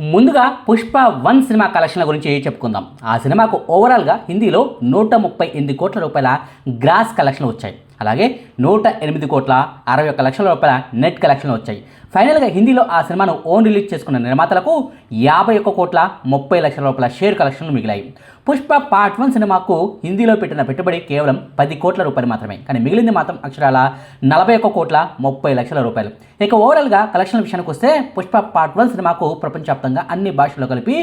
ముందుగా Pushpa one cinema కలెక్షన్ల గురించి చెప్పుకుందాం. ఆ సినిమాకు ఓవరాల్గా హిందీలో నూట ముప్పై ఎనిమిది కోట్ల రూపాయల గ్రాస్ కలెక్షన్లు వచ్చాయి. అలాగే నూట ఎనిమిది కోట్ల అరవై ఒక్క లక్షల రూపాయల నెట్ కలెక్షన్లు వచ్చాయి. ఫైనల్గా హిందీలో ఆ సినిమాను ఓన్ రిలీజ్ చేసుకున్న నిర్మాతలకు యాభై ఒక్క కోట్ల ముప్పై లక్షల రూపాయల షేర్ కలెక్షన్లు మిగిలాయి. పుష్ప పార్ట్ వన్ సినిమాకు హిందీలో పెట్టిన పెట్టుబడి కేవలం పది కోట్ల రూపాయలు మాత్రమే. కానీ మిగిలింది మాత్రం అక్షరాల నలభై ఒక్క కోట్ల ముప్పై లక్షల రూపాయలు. ఇక ఓవరాల్గా కలెక్షన్ల విషయానికి వస్తే పుష్ప పార్ట్ వన్ సినిమాకు ప్రపంచవ్యాప్తంగా అన్ని భాషల్లో కలిపి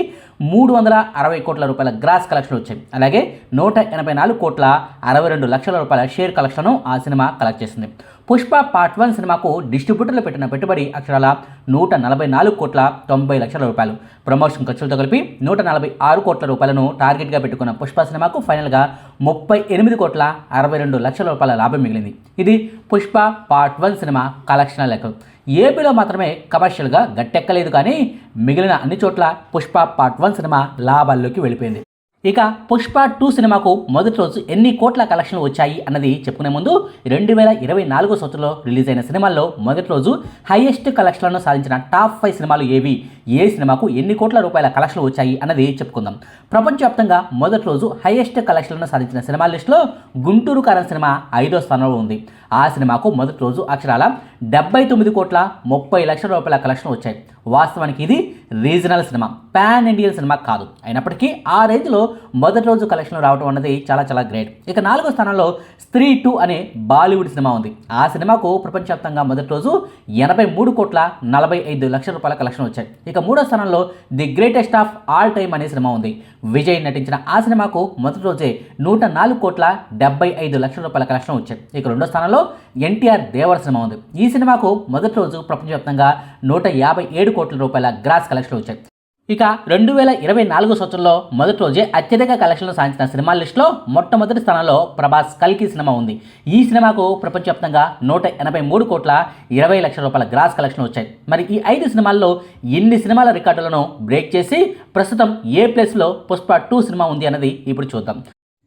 మూడు వందల అరవై కోట్ల రూపాయల గ్రాస్ కలెక్షన్లు వచ్చాయి. అలాగే నూట ఎనభై నాలుగు కోట్ల అరవై రెండు లక్షల రూపాయల షేర్ కలెక్షన్ను ఆ సినిమా కలెక్ట్ చేసింది. పుష్ప పార్ట్ వన్ సినిమాకు డిస్ట్రిబ్యూటర్లు పెట్టిన పెట్టుబడి అక్షరాల నూట నలభై నాలుగు కోట్ల తొంభై లక్షల రూపాయలు. ప్రమోషన్ ఖర్చులతో కలిపి నూట నలభై ఆరు కోట్ల రూపాయలను టార్గెట్గా పెట్టుకున్న పుష్ప సినిమాకు ఫైనల్గా ముప్పై ఎనిమిది కోట్ల అరవై రెండు లక్షల రూపాయల లాభం మిగిలింది. ఇది పుష్ప పార్ట్ వన్ సినిమా కలెక్షన్ల లెక్కలు ఏపీలో మాత్రమే కమర్షియల్గా గట్టెక్కలేదు కానీ మిగిలిన అన్ని చోట్ల పుష్ప పార్ట్ వన్ సినిమా లాభాల్లోకి వెళ్ళిపోయింది. ఇక పుష్ప టూ సినిమాకు మొదటి రోజు ఎన్ని కోట్ల కలెక్షన్లు వచ్చాయి అన్నది చెప్పుకునే ముందు రెండు వేల ఇరవై నాలుగో సంవత్సరంలో రిలీజ్ అయిన సినిమాల్లో మొదటి రోజు హైయెస్ట్ కలెక్షన్లను సాధించిన టాప్ ఫైవ్ సినిమాలు ఏవి? ఏ సినిమాకు ఎన్ని కోట్ల రూపాయల కలెక్షన్లు వచ్చాయి అన్నది చెప్పుకుందాం. ప్రపంచవ్యాప్తంగా మొదటి రోజు హైయెస్ట్ కలెక్షన్లను సాధించిన సినిమా లిస్టులో గుంటూరు కారం సినిమా ఐదో స్థానంలో ఉంది. ఆ సినిమాకు మొదటి రోజు అక్షరాల డెబ్బై తొమ్మిది కోట్ల ముప్పై లక్షల రూపాయల కలెక్షన్ వచ్చాయి. వాస్తవానికి ఇది regional cinema pan Indian cinema కాదు. అయినప్పటికీ ఆ రేంజ్లో మొదటి రోజు కలెక్షన్లు రావడం అన్నది చాలా చాలా గ్రేట్. ఇక నాలుగో స్థానంలో స్త్రీ టూ అనే బాలీవుడ్ సినిమా ఉంది. ఆ సినిమాకు ప్రపంచవ్యాప్తంగా మొదటి రోజు ఎనభై మూడు కోట్ల నలభై ఐదు లక్షల రూపాయల కలెక్షన్ వచ్చాయి. ఇక మూడో స్థానంలో the greatest of all time అనే సినిమా ఉంది. విజయ్ నటించిన ఆ సినిమాకు మొదటి రోజే నూట నాలుగు కోట్ల డెబ్బై ఐదు లక్షల రూపాయల కలెక్షన్ వచ్చాయి. ఇక రెండో స్థానంలో ఎన్టీఆర్ దేవర సినిమా ఉంది. ఈ సినిమాకు మొదటి రోజు ప్రపంచవ్యాప్తంగా నూట యాభై ఏడు కోట్ల రూపాయల గ్రాస్ కలెక్షన్ వచ్చాయి. ఇక రెండు వేల ఇరవై నాలుగో సంవత్సరంలో మొదటి రోజే అత్యధిక కలెక్షన్లు సాధించిన సినిమాల లిస్టులో మొట్టమొదటి స్థానంలో ప్రభాస్ కల్కి సినిమా ఉంది. ఈ సినిమాకు ప్రపంచవ్యాప్తంగా నూట ఎనభై మూడు కోట్ల ఇరవై లక్షల రూపాయల గ్రాస్ కలెక్షన్లు వచ్చాయి. మరి ఈ ఐదు సినిమాల్లో ఎన్ని సినిమాల రికార్డులను బ్రేక్ చేసి ప్రస్తుతం ఏ ప్లేస్లో పుష్ప టూ సినిమా ఉంది అన్నది ఇప్పుడు చూద్దాం.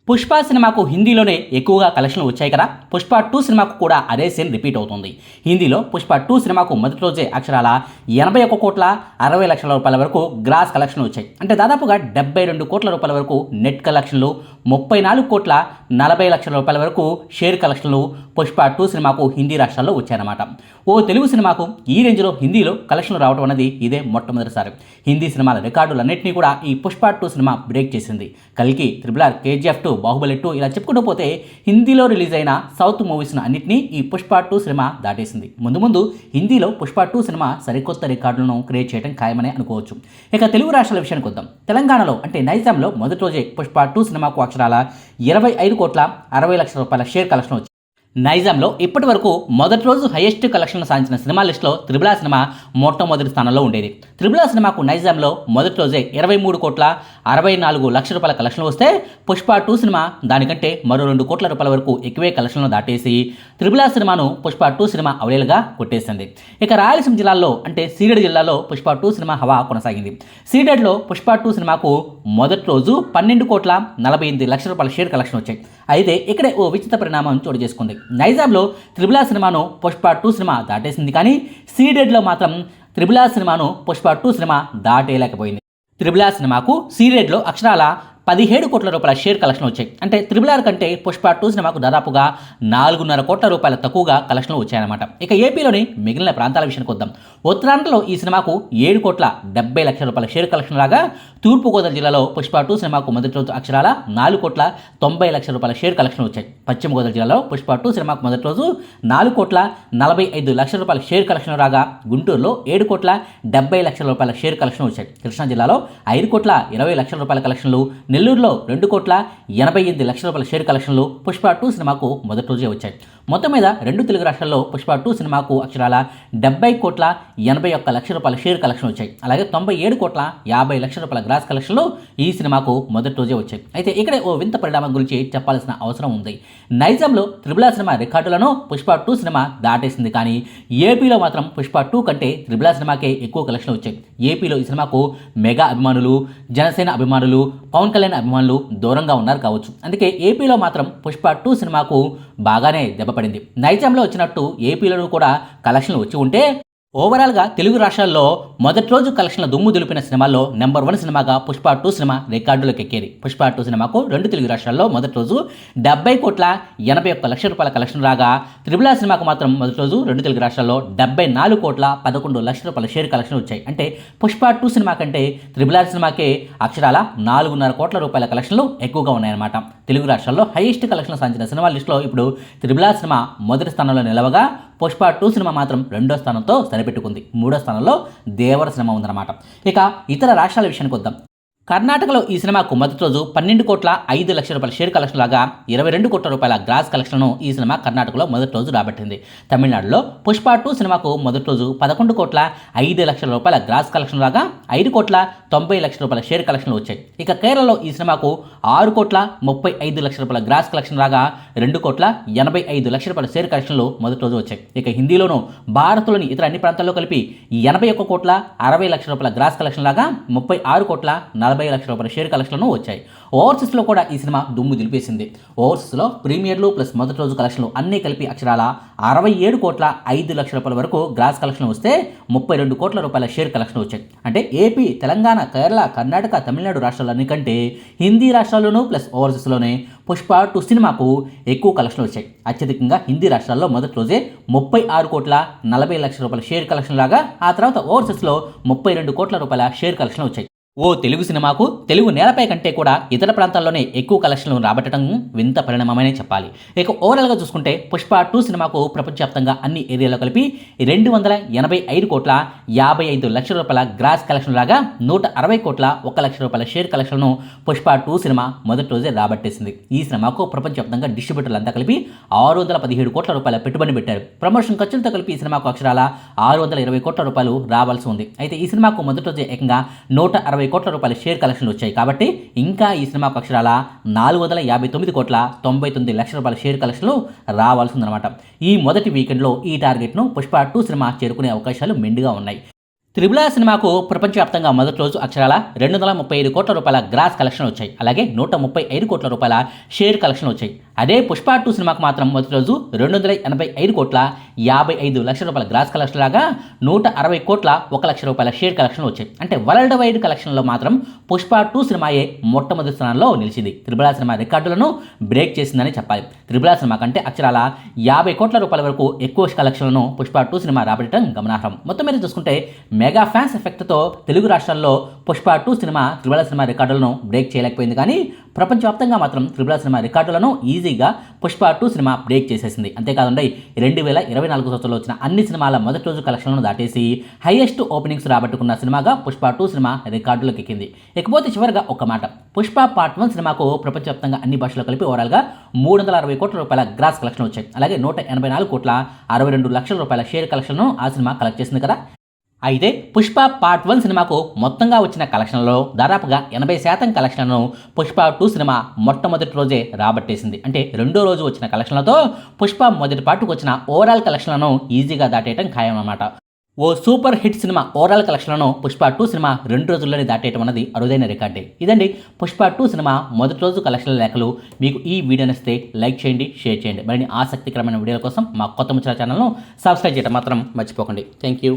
పుష్ప సినిమాకు హిందీలోనే ఎక్కువగా కలెక్షన్లు వచ్చాయి కదా. పుష్ప టూ సినిమాకు కూడా అదే సీన్ రిపీట్ అవుతుంది. హిందీలో పుష్ప టూ సినిమాకు మొదటి రోజే అక్షరాల ఎనభై ఒక్క కోట్ల అరవై లక్షల రూపాయల వరకు గ్రాస్ కలెక్షన్లు వచ్చాయి. అంటే దాదాపుగా డెబ్బై రెండు కోట్ల రూపాయల వరకు నెట్ కలెక్షన్లు ముప్పై నాలుగు కోట్ల నలభై లక్షల రూపాయల వరకు షేర్ కలెక్షన్లు పుష్ప టూ సినిమాకు హిందీ రాష్ట్రాల్లో వచ్చాయన్నమాట. ఓ తెలుగు సినిమాకు ఈ రేంజ్లో హిందీలో కలెక్షన్లు రావడం అనేది ఇదే మొట్టమొదటిసారి. హిందీ సినిమాల రికార్డులన్నింటినీ కూడా ఈ పుష్ప టూ సినిమా బ్రేక్ చేసింది. కల్కి triple R KGF two Baahubali two ఇలా చెప్పుకుంటూ పోతే హిందీలో రిలీజ్ అయిన సౌత్ మూవీస్ను అన్నింటినీ ఈ పుష్ప టూ సినిమా దాటేసింది. ముందు ముందు హిందీలో పుష్ప టూ సినిమా సరికొత్త రికార్డులను క్రియేట్ చేయడం ఖాయమని అనుకోవచ్చు. ఇక తెలుగు రాష్ట్రాల విషయానికి వద్దాం. తెలంగాణలో అంటే నైజాంలో మొదటి రోజే పుష్ప టూ సినిమాకు అక్షరాల ఇరవై ఐదు కోట్ల అరవై లక్షల రూపాయల షేర్ కలెక్షన్ వచ్చింది. నైజాంలో ఇప్పటి వరకు మొదటి రోజు హైయెస్ట్ కలెక్షన్లు సాధించిన సినిమా లిస్టులో త్రిబులా సినిమా మొట్టమొదటి స్థానంలో ఉండేది. త్రిబులా సినిమాకు నైజాంలో మొదటి రోజే ఇరవై మూడు కోట్ల అరవై నాలుగు లక్షల రూపాయల కలెక్షన్లు వస్తే పుష్ప టూ సినిమా దానికంటే మరో రెండు కోట్ల రూపాయల వరకు ఎక్కువే కలెక్షన్లు దాటేసి త్రిబులా సినిమాను పుష్ప టూ సినిమా అవలేలుగా కొట్టేసింది. ఇక రాయలసీమ జిల్లాలో అంటే సీడెడ్ జిల్లాలో పుష్ప టూ సినిమా హవా కొనసాగింది. సీడెడ్లో పుష్ప టూ సినిమాకు మొదటి రోజు పన్నెండు కోట్ల నలభై ఎనిమిది లక్షల రూపాయల షేర్ కలెక్షన్ వచ్చాయి. అయితే ఇక్కడే ఓ విచిత్ర పరిణామం చోటు చేసుకుంది. నైజాంలో త్రిబులా సినిమాను పుష్ప టూ సినిమా దాటేసింది. కానీ సీడెడ్లో మాత్రం త్రిబులా సినిమాను పుష్ప టూ సినిమా దాటేయలేకపోయింది. త్రిబులా సినిమాకు సీడెడ్లో అక్షరాల పదిహేడు కోట్ల రూపాయల షేర్ కలెక్షన్ వచ్చాయి. అంటే త్రిబుల్ ఆర్ కంటే పుష్ప టూ సినిమాకు దాదాపుగా నాలుగున్నర కోట్ల రూపాయల తక్కువగా కలెక్షన్లు వచ్చాయన్నమాట. ఇక ఏపీలోని మిగిలిన ప్రాంతాల విషయానికి వద్దాం. ఉత్తరాంధ్రలో ఈ సినిమాకు ఏడు కోట్ల డెబ్బై లక్షల రూపాయల షేర్ కలెక్షన్ రాగా తూర్పుగోదావరి జిల్లాలో పుష్ప టూ సినిమాకు మొదటి రోజు అక్షరాల నాలుగు కోట్ల తొంభై లక్షల రూపాయల షేర్ కలెక్షన్ వచ్చాయి. పశ్చిమ గోదావరి జిల్లాలో పుష్ప టూ సినిమాకు మొదటి రోజు నాలుగు కోట్ల నలభై ఐదు లక్షల రూపాయల షేర్ కలెక్షన్ రాగా గుంటూరులో ఏడు కోట్ల డెబ్బై లక్షల రూపాయల షేర్ కలెక్షన్ వచ్చాయి. కృష్ణా జిల్లాలో ఐదు కోట్ల ఇరవై లక్షల రూపాయల కలెక్షన్లు నెల్లూరులో రెండు కోట్ల ఎనభై ఎనిమిది లక్షల రూపాయల షేర్ కలెక్షన్లు పుష్ప టూ సినిమాకు మొదటి రోజే వచ్చాయి. మొత్తం మీద రెండు తెలుగు రాష్ట్రాల్లో పుష్ప టూ సినిమాకు అక్షరాల డెబ్బై కోట్ల ఎనభై ఒక్క లక్ష రూపాయల షేర్ కలెక్షన్ వచ్చాయి. అలాగే తొంభై ఏడు కోట్ల యాభై లక్షల రూపాయల గ్రాస్ కలెక్షన్లు ఈ సినిమాకు మొదటి రోజే వచ్చాయి. అయితే ఇక్కడే ఓ వింత పరిణామం గురించి చెప్పాల్సిన అవసరం ఉంది. నైజాంలో త్రిబులా సినిమా రికార్డులను పుష్ప టూ సినిమా దాటేసింది. కానీ ఏపీలో మాత్రం పుష్ప టూ కంటే త్రిబులా సినిమాకే ఎక్కువ కలెక్షన్ వచ్చాయి. ఏపీలో ఈ సినిమాకు మెగా అభిమానులు జనసేన అభిమానులు పవన్ కళ్యాణ్ అభిమానులు దూరంగా ఉన్నారు కావచ్చు. అందుకే ఏపీలో మాత్రం పుష్ప టూ సినిమాకు బాగానే దెబ్బ దెబ్బపడింది నైజాంలో వచ్చినట్టు ఏపీలో కూడా కలెక్షన్లు వచ్చి ఉంటే ఓవరాల్గా తెలుగు రాష్ట్రాల్లో మొదటి రోజు కలెక్షన్ల దుమ్ము దులిపిన సినిమాల్లో నెంబర్ వన్ సినిమాగా పుష్ప టూ సినిమా రికార్డులకు ఎక్కేది. పుష్ప టూ సినిమాకు రెండు తెలుగు రాష్ట్రాల్లో మొదటి రోజు డెబ్బై కోట్ల ఎనభై ఒక్క లక్షల రూపాయల కలెక్షన్ రాగా త్రిబుల సినిమాకు మాత్రం మొదటి రోజు రెండు తెలుగు రాష్ట్రాల్లో డెబ్బై నాలుగు కోట్ల పదకొండు లక్షల రూపాయల షేర్ కలెక్షన్ వచ్చాయి. అంటే పుష్ప టూ సినిమా కంటే త్రిబుల సినిమాకే అక్షరాల నాలుగున్నర కోట్ల రూపాయల కలెక్షన్లు ఎక్కువగా ఉన్నాయన్నమాట. తెలుగు రాష్ట్రాల్లో హైయెస్ట్ కలెక్షన్ సాధించిన సినిమా లిస్టులో ఇప్పుడు త్రిబుల సినిమా మొదటి స్థానంలో నిలవగా పుష్ప టూ సినిమా మాత్రం రెండో స్థానంతో సరిపెట్టుకుంది. మూడో స్థానంలో దేవర సినిమా ఉందన్నమాట. ఇక ఇతర రాష్ట్రాల విషయానికి వద్దాం. కర్ణాటకలో ఈ సినిమాకు మొదటి రోజు పన్నెండు కోట్ల ఐదు లక్షల రూపాయల షేర్ కలెక్షన్ లాగా ఇరవై రెండు కోట్ల రూపాయల గ్రాస్ కలెక్షన్ను ఈ సినిమా కర్ణాటకలో మొదటి రోజు రాబట్టింది. తమిళనాడులో పుష్ప టూ సినిమాకు మొదటి రోజు పదకొండు కోట్ల ఐదు లక్షల రూపాయల గ్రాస్ కలెక్షన్ లాగా ఐదు కోట్ల తొంభై లక్షల రూపాయల షేర్ కలెక్షన్లు వచ్చాయి. ఇక కేరళలో ఈ సినిమాకు ఆరు కోట్ల ముప్పై ఐదు లక్షల రూపాయల గ్రాస్ కలెక్షన్ లాగా రెండు కోట్ల ఎనభై ఐదు లక్షల రూపాయల షేర్ కలెక్షన్లు మొదటి రోజు వచ్చాయి. ఇక హిందీలోనూ భారత్లోని ఇతర అన్ని ప్రాంతాల్లో కలిపి ఎనభై ఒక్క కోట్ల అరవై లక్షల రూపాయల గ్రాస్ కలెక్షన్ లాగా ముప్పై ఆరు కోట్ల నలభై లక్షల రూపాయల షేర్ కలెక్షన్లు వచ్చాయి. ఓవర్సీస్లో కూడా ఈ సినిమా దుమ్ము దిలిపేసింది. ఓవర్సీస్లో ప్రీమియర్లు ప్లస్ మొదటి రోజు కలెక్షన్లు అన్నీ కలిపి అక్షరాల అరవై ఏడు కోట్ల ఐదు లక్షల రూపాయల వరకు గ్రాస్ కలెక్షన్ వస్తే ముప్పై రెండు కోట్ల రూపాయల షేర్ కలెక్షన్ వచ్చాయి. అంటే ఏపీ తెలంగాణ కేరళ కర్ణాటక తమిళనాడు రాష్ట్రాలన్నికంటే హిందీ రాష్ట్రాల్లోనూ ప్లస్ ఓవర్సీస్లోనే పుష్ప టూ సినిమాకు ఎక్కువ కలెక్షన్లు వచ్చాయి. అత్యధికంగా హిందీ రాష్ట్రాల్లో మొదటి రోజే ముప్పై ఆరు కోట్ల నలభై లక్షల రూపాయల షేర్ కలెక్షన్ లాగా ఆ తర్వాత ఓవర్సీస్లో ముప్పై రెండు కోట్ల రూపాయల షేర్ కలెక్షన్ వచ్చాయి. ఓ తెలుగు సినిమాకు తెలుగు నేలపై కంటే కూడా ఇతర ప్రాంతాల్లోనే ఎక్కువ కలెక్షన్లు రాబట్టడం వింత పరిణామమనే చెప్పాలి. ఇక ఓవరాల్గా చూసుకుంటే పుష్ప టూ సినిమాకు ప్రపంచవ్యాప్తంగా అన్ని ఏరియాలో కలిపి రెండు వందల ఎనభై ఐదు కోట్ల యాభై ఐదు లక్షల రూపాయల గ్రాస్ కలెక్షన్ లాగా నూట అరవై కోట్ల ఒక లక్ష రూపాయల షేర్ కలెక్షన్ను పుష్ప టూ సినిమా మొదటి రోజే రాబట్టేసింది. ఈ సినిమాకు ప్రపంచవ్యాప్తంగా డిస్ట్రిబ్యూటర్లు అంతా కలిపి ఆరు వందల పదిహేడు కోట్ల రూపాయల పెట్టుబడి పెట్టారు. ప్రమోషన్ ఖర్చులతో కలిపి ఈ సినిమాకు అక్షరాల ఆరు వందల ఇరవై కోట్ల రూపాయలు రావాల్సి ఉంది. అయితే ఈ సినిమాకు మొదటి రోజే ఏకంగా నూట అరవై కోట్ల రూపాయల షేర్ కలెక్షన్లు వచ్చాయి. కాబట్టి ఇంకా ఈ సినిమాకు అక్షరాల నాలుగు వందల యాభై తొమ్మిది కోట్ల తొంభై తొమ్మిది లక్షల రూపాయల షేర్ కలెక్షన్లు రావాల్సిందనమాట. ఈ మొదటి వీకెండ్లో ఈ టార్గెట్ను పుష్ప టూ సినిమా చేరుకునే అవకాశాలు మెండుగా ఉన్నాయి. త్రిబుల సినిమాకు ప్రపంచవ్యాప్తంగా మొదటి రోజు అక్షరాల రెండు వందల ముప్పై ఐదు కోట్ల రూపాయల గ్రాస్ కలెక్షన్ వచ్చాయి. అలాగే నూట ముప్పై ఐదు కోట్ల రూపాయల షేర్ కలెక్షన్ వచ్చాయి. అదే పుష్ప టూ సినిమాకు మాత్రం మొదటి రోజు రెండు వందల ఎనభై ఐదు కోట్ల యాభై ఐదు లక్షల రూపాయల గ్రాస్ కలెక్షన్ లాగా నూట అరవై కోట్ల ఒక లక్ష రూపాయల షేర్ కలెక్షన్ వచ్చాయి. అంటే వరల్డ్ వైడ్ కలెక్షన్లో మాత్రం పుష్ప టూ సినిమాయే మొట్టమొదటి స్థానంలో నిలిచింది. త్రిబుల సినిమా రికార్డులను బ్రేక్ చేసిందని చెప్పాలి. త్రిబుల సినిమా కంటే అక్షరాల యాభై కోట్ల రూపాయల వరకు ఎక్కువ కలెక్షన్లను పుష్ప టూ సినిమా రాబట్టడం గమనార్హం. మొత్తం మీద చూసుకుంటే మెగా ఫ్యాన్స్ ఎఫెక్ట్తో తెలుగు రాష్ట్రాల్లో పుష్ప టూ సినిమా త్రిబుల సినిమా రికార్డులను బ్రేక్ చేయలేకపోయింది కానీ ప్రపంచవ్యాప్తంగా మాత్రం త్రిబుల సినిమా రికార్డులను ఈజీగా పుష్ప టూ సినిమా బ్రేక్ చేసేసింది. అంతేకాదండి రెండు వేల ఇరవై నాలుగు సంవత్సరంలో వచ్చిన అన్ని సినిమాల మొదటి రోజు కలెక్షన్లను దాటేసి హైయెస్ట్ ఓపెనింగ్స్ రాబట్టుకున్న సినిమాగా పుష్ప టూ సినిమా రికార్డులకు ఎక్కింది. ఇకపోతే చివరిగా ఒక మాట పుష్ప పార్ట్ వన్ సినిమాకు ప్రపంచవ్యాప్తంగా అన్ని భాషలు కలిపి ఓవరాల్గా మూడు వందల అరవై కోట్ల రూపాయల గ్రాస్ కలెక్షన్ వచ్చాయి. అలాగే నూట ఎనభై నాలుగు కోట్ల అరవై రెండు లక్షల రూపాయల షేర్ కలెక్షన్ను ఆ సినిమా కలెక్ట్ చేసింది కదా. అయితే పుష్ప పార్ట్ వన్ సినిమాకు మొత్తంగా వచ్చిన కలెక్షన్లలో దాదాపుగా ఎనభై శాతం కలెక్షన్లను పుష్ప టూ సినిమా మొట్టమొదటి రోజే రాబట్టేసింది. అంటే రెండో రోజు వచ్చిన కలెక్షన్లతో పుష్ప మొదటి పార్ట్కు వచ్చిన ఓవరాల్ కలెక్షన్లను ఈజీగా దాటేయడం ఖాయం అన్నమాట ఓ సూపర్ హిట్ సినిమా ఓవరాల్ కలెక్షన్లను పుష్ప టూ సినిమా రెండు రోజుల్లోనే దాటేయడం అన్నది అరుదైన రికార్డే. ఇదండి పుష్ప టూ సినిమా మొదటి రోజు కలెక్షన్ల లేఖలు. మీకు ఈ వీడియో నచ్చితే లైక్ చేయండి షేర్ చేయండి. మరిన్ని ఆసక్తికరమైన వీడియోల కోసం మా కొత్త ముచ్చల ఛానల్ను సబ్స్క్రైబ్ చేయడం మాత్రం మర్చిపోకండి. Thank you.